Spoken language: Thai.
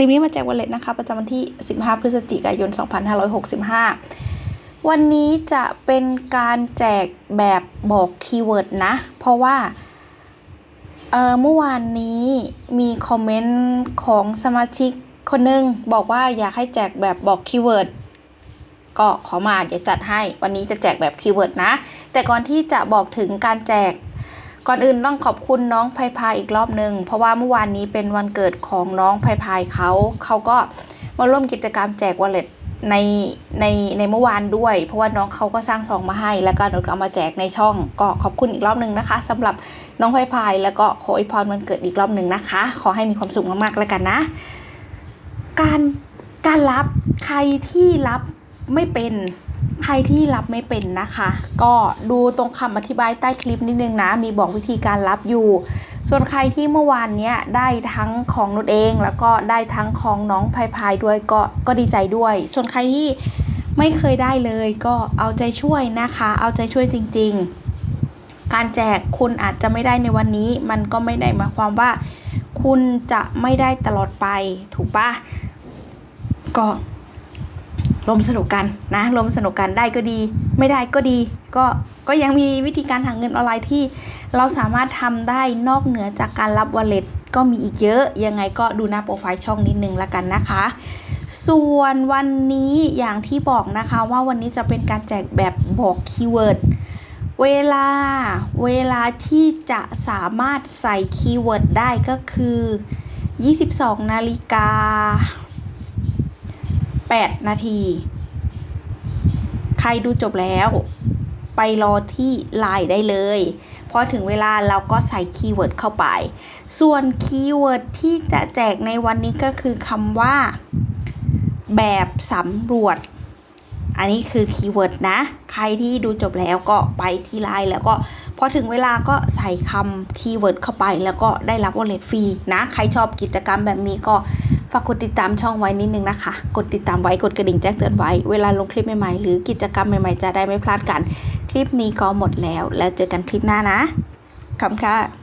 ลิปนี้มาแจกวอลเล็ตนะคะประจำวันที่ 15 พฤศจิกายน 2565 วันนี้จะเป็นการแจกแบบบอกคีย์เวิร์ดนะ เพราะว่าเเมื่อวานนี้มีคอมเมนต์ของสมาชิกคนหนึงบอกว่าอยากให้แจกแบบบอกคีย์เวิร์ดก็ขอมาเดี๋ยวจัดให้ วันนี้จะแจกแบบคีย์เวิร์ดนะ แต่ก่อนที่จะบอกถึงการแจก ก่อนอื่นต้องขอบคุณน้องไพพายอีกรอบหนึ่งเพราะว่าเมื่อวานนี้เป็นวันเกิดของน้องไพพายเขาเขาก็มาร่วมกิจกรรมแจกวอลเล็ตในในในเมื่อวานด้วย เพราะว่าน้องเขาก็สร้างซองมาให้ แล้วก็เอามาแจกในช่อง ก็ขอบคุณอีกรอบหนึ่งนะคะสำหรับน้องไพพายแล้วก็ขออวยพรวันเกิดอีกรอบหนึ่งนะคะ ขอให้มีความสุขมากๆแล้วกันนะ การการรับใครที่รับไม่เป็น ใครที่รับไม่เป็นนะคะ ก็ดูตรงคำอธิบายใต้คลิปนิดนึงนะ มีบอกวิธีการรับอยู่ ส่วนใครที่เมื่อวานเนี้ยได้ทั้งของนุชเอง แล้วก็ได้ทั้งของน้องพายพายด้วยก็ก็ดีใจด้วย ส่วนใครที่ไม่เคยได้เลยก็เอาใจช่วยนะคะ เอาใจช่วยจริง ๆ การแจกคุณอาจจะไม่ได้ในวันนี้ มันก็ไม่ได้หมายความว่า คุณจะไม่ได้ตลอดไปถูกปะก็ รวมสนุกกันนะรวมสนุกกันได้ก็ดี ไม่ได้ก็ดี ก็ก็ยังมีวิธีการหาเงินออนไลน์ที่ เราสามารถทำได้นอกเหนือจากการรับวอลเล็ตก็มีอีกเยอะ ยังไงก็ดูหน้าโปรไฟล์ช่องนิดนึงละกันนะคะส่วนวันนี้อย่างที่บอกนะคะว่าวันนี้จะเป็นการแจกแบบบอกคีย์เวิร์ดเวลาเวลาที่จะสามารถใส่คีย์เวิร์ดได้ก็คือ 22 นาฬิกา 8 นาที ใครดูจบแล้ว ไปรอที่ไลน์ได้เลย พอถึงเวลาเราก็ใส่คีย์เวิร์ดเข้าไป ส่วนคีย์เวิร์ดที่จะแจกในวันนี้ก็คือคำว่า แบบสำรวจ อันนี้คือคีย์เวิร์ดนะ ใครที่ดูจบแล้วก็ไปที่ไลน์แล้วก็พอถึงเวลาก็ใส่คำคีย์เวิร์ดเข้าไป แล้วก็ได้รับวอลเล็ตฟรีนะ ใครชอบกิจกรรมแบบนี้ก็ ฝากกดติดตามช่องไว้นิดนึงนะคะ กดติดตามไว้กดกระดิ่งแจ้งเตือนไว้ เวลาลงคลิปใหม่ๆ หรือกิจกรรมใหม่ๆ จะได้ไม่พลาดกัน คลิปนี้ก็หมดแล้ว แล้วเจอกันคลิปหน้านะขอบคุณค่ะ